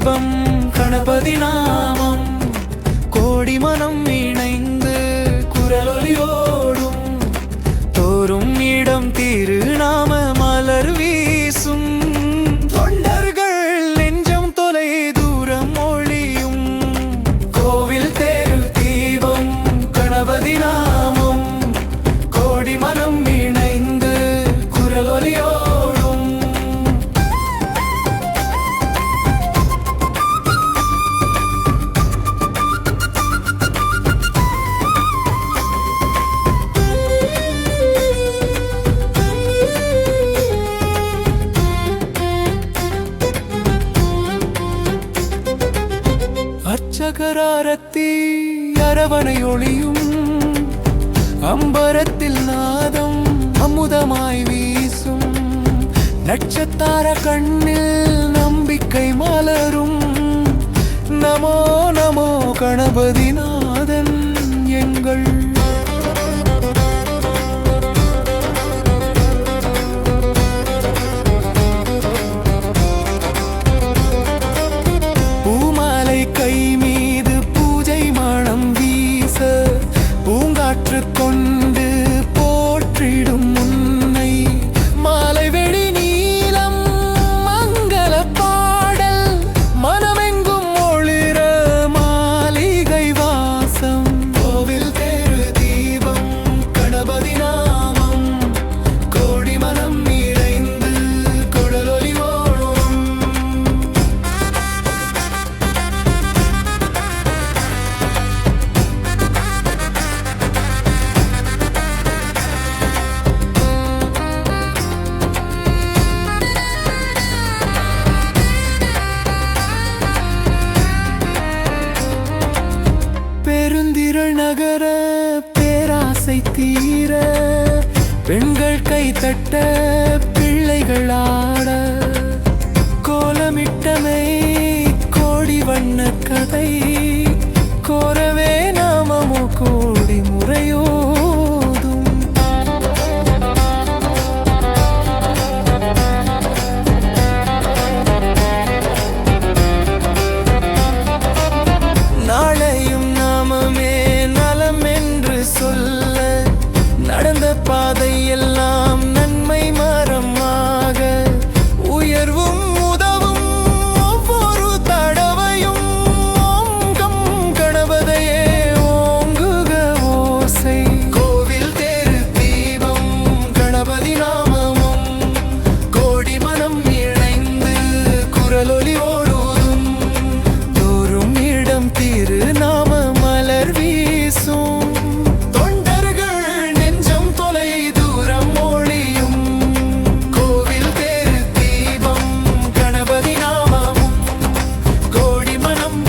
தீபம் கணபதி நாமம் கோடி மனம் இணைந்து அச்சகராரத்தி அரவணை ஒளியும் அம்பரத்தில் நாதம் அமுதமாய் வீசும். நட்சத்தார கண்ணில் நம்பிக்கை மலரும். நமோ நமோ கணபதினா இருள் நகர பேராசை தீர பெண்கள் கை தட்ட பிள்ளைகள் ஆட கோலமிட்ட When I'm.